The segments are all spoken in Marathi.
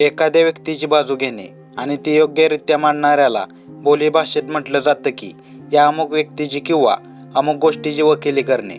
एखाद्या व्यक्तीची बाजू घेणे आणि ती योग्यरित्या मांडणाऱ्याला बोली भाषेत म्हटलं जातं की या अमुक व्यक्तीची किंवा अमुक गोष्टीची वकिली करणे.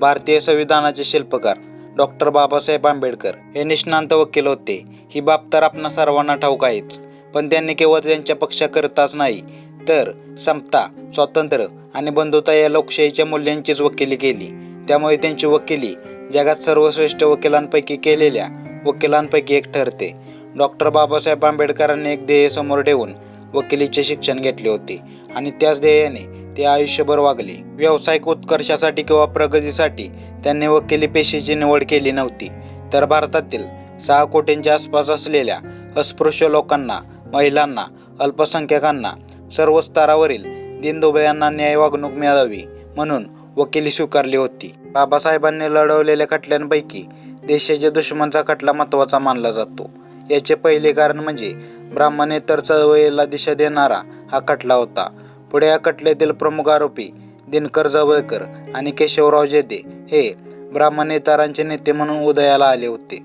भारतीय संविधानाचे शिल्पकार डॉक्टर बाबासाहेब आंबेडकर हे निष्णांत वकील होते. ही बाब तर आपणा सर्वांना ठाऊक आहेच. पण त्यांनी केवळ त्यांच्या पक्षाकरताच नाही तर समता स्वातंत्र्य आणि बंधुता या लोकशाहीच्या मूल्यांचीच वकिली केली. त्यामुळे त्यांची वकिली जगात सर्वश्रेष्ठ वकिलांपैकी केलेल्या वकिलांपैकी एक ठरते. डॉक्टर बाबासाहेब आंबेडकरांनी एक ध्येय समोर ठेवून वकिलीचे शिक्षण घेतले होते. आणि त्याच ध्येयाने ते आयुष्यभर वागले. व्यावसायिक उत्कर्षासाठी किंवा प्रगतीसाठी त्यांनी वकिली पेशेची निवड केली नव्हती. तर भारतातील सहा कोटींच्या आसपास असलेल्या अस्पृश्य लोकांना महिलांना अल्पसंख्याकांना सर्व स्तरावरील दिनदुबळ्यांना न्याय वागणूक मिळावी म्हणून वकिली स्वीकारली होती. बाबासाहेबांनी लढवलेल्या खटल्यांपैकी देशाच्या दुश्मनचा खटला महत्त्वाचा मानला जातो. याचे पहिले कारण म्हणजे ब्राह्मणेतर चळवळीला दिशा देणारा हा खटला होता. पुढे या खटल्यातील प्रमुख आरोपी दिनकर जवळकर आणि केशवराव जेदे हे ब्राह्मणेतरांचे नेते म्हणून उदयाला आले होते.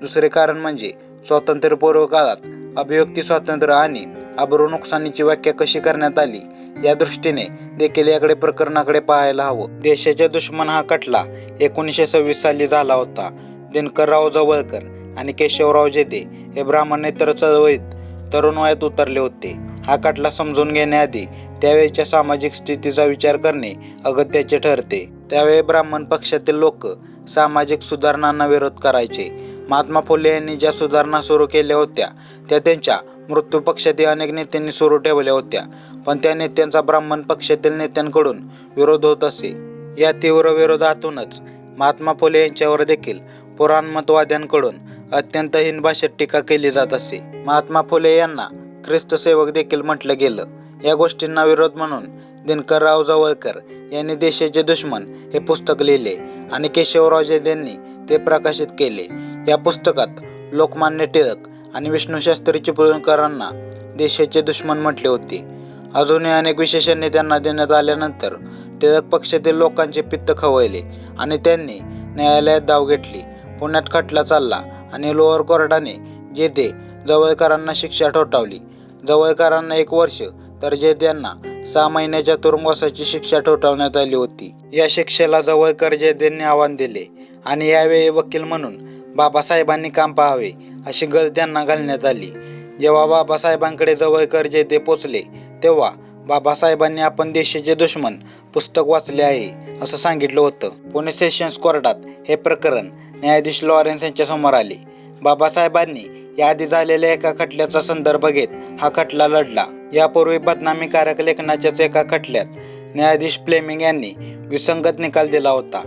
दुसरे कारण म्हणजे स्वातंत्र्यपूर्व काळात अभिव्यक्ती स्वातंत्र्य आणि अब्रू नुकसानीची व्याख्या कशी करण्यात आली या दृष्टीने देखील याकडे प्रकरणाकडे पाहायला हवं. देशाच्या दुश्मन हा खटला एकोणीसशे सव्वीस साली झाला होता. दिनकरराव जवळकर आणि केशवराव जेदे हे ब्राह्मणेतर चळवळीत तरुण वयात उतरले होते. हा खटला समजून घेण्याआधी त्यावेळेच्या सामाजिक स्थितीचा विचार करणे अगत्याचे ठरते. त्यावेळी ब्राह्मण पक्षातील लोक सामाजिक सुधारणांना विरोध करायचे. महात्मा फुले यांनी ज्या सुधारणा सुरू केल्या होत्या त्या त्यांच्या मृत्यू पक्षातील अनेक नेत्यांनी सुरू ठेवल्या होत्या पण त्या नेत्यांचा ब्राह्मण पक्षातील नेत्यांकडून विरोध होत असे. या तीव्र विरोधातूनच महात्मा फुले यांच्यावर देखील पुराणमतवाद्यांकडून अत्यंत हीन भाषेत टीका केली जात असे. महात्मा फुले यांना ख्रिस्तसेवक देखील म्हटलं गेलं. या गोष्टींना विरोध म्हणून दिनकरराव जवळकर यांनी देशाचे दुश्मन हे पुस्तक लिहिले आणि केशवराव यांनी ते प्रकाशित केले. या पुस्तकात लोकमान्य टिळक आणि विष्णूशास्त्री चिपळूणकरांना देशाचे दुश्मन म्हटले होते. अजूनही अनेक विशेषणे त्यांना देण्यात आल्यानंतर टिळक पक्षातील लोकांचे पित्त खवळले आणि त्यांनी न्यायालयात धाव घेतली. पुण्यात खटला चालला. आणि लोअर कोर्टाने जेथे जवळकरांना शिक्षा ठोठावली. जवळकरांना एक वर्ष तर जेद्यांना सहा महिन्याच्या तुरुंगवासाची शिक्षा ठोठावण्यात आली होती. या शिक्षेला जवळकर जेद्यांनी आव्हान दिले आणि यावेळी वकील म्हणून बाबासाहेबांनी काम पाहावे अशी गळ त्यांना घालण्यात आली. जेव्हा बाबासाहेबांकडे जवळकर जेदे पोचले तेव्हा बाबासाहेबांनी आपण देशाचे दुश्मन पुस्तक वाचले आहे असं सांगितलं होतं. पुणे सेशन्स कोर्टात हे प्रकरण न्यायाधीश लॉरेन्स यांच्या समोर आले. बाबासाहेबांनी याआधी झालेल्या एका खटल्याचा संदर्भ घेत हा खटला लढला. यापूर्वी बदनामीकारक लेखनाच्याच एका खटल्यात न्यायाधीश फ्लेमिंग यांनी विसंगत निकाल दिला होता.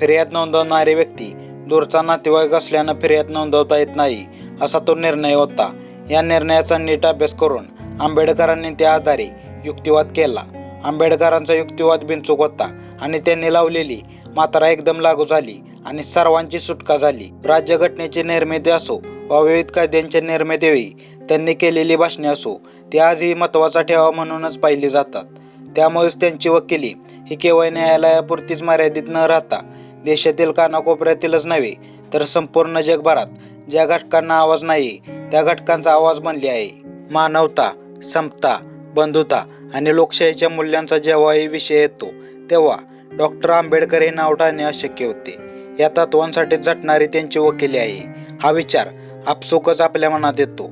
फिर्याद नोंदवणारी व्यक्ती दूरचा नातेवाईक असल्यानं फिर्याद नोंदवता येत नाही असा तो निर्णय होता. या निर्णयाचा नीट अभ्यास करून आंबेडकरांनी त्या आधारे युक्तिवाद केला. आंबेडकरांचा युक्तिवाद बिनचूक होता आणि त्यांनी लावलेली मात्रा एकदम लागू झाली आणि सर्वांची सुटका झाली. राज्यघटनेची निर्मिती असो वा विविध कायद्यांच्या निर्मितीवेळी त्यांनी केलेली भाषणे असो ती आजही महत्त्वाचा ठेवा म्हणूनच पाहिली जातात. त्यामुळेच त्यांची वकिली ही केवळ न्यायालयापुरतीच मर्यादित न राहता देशातील कानाकोपऱ्यातीलच नव्हे तर संपूर्ण जगभरात ज्या घटकांना आवाज नाही त्या घटकांचा आवाज बनली आहे. मानवता समता बंधुता आणि लोकशाहीच्या मूल्यांचा जेव्हाही विषय येतो तेव्हा डॉक्टर आंबेडकर हे नाव टाळणे अशक्य होते. या तत्वांसाठी झटणारी त्यांची वकिली आहे. हा विचार आपसुकच आपल्या मनात येतो.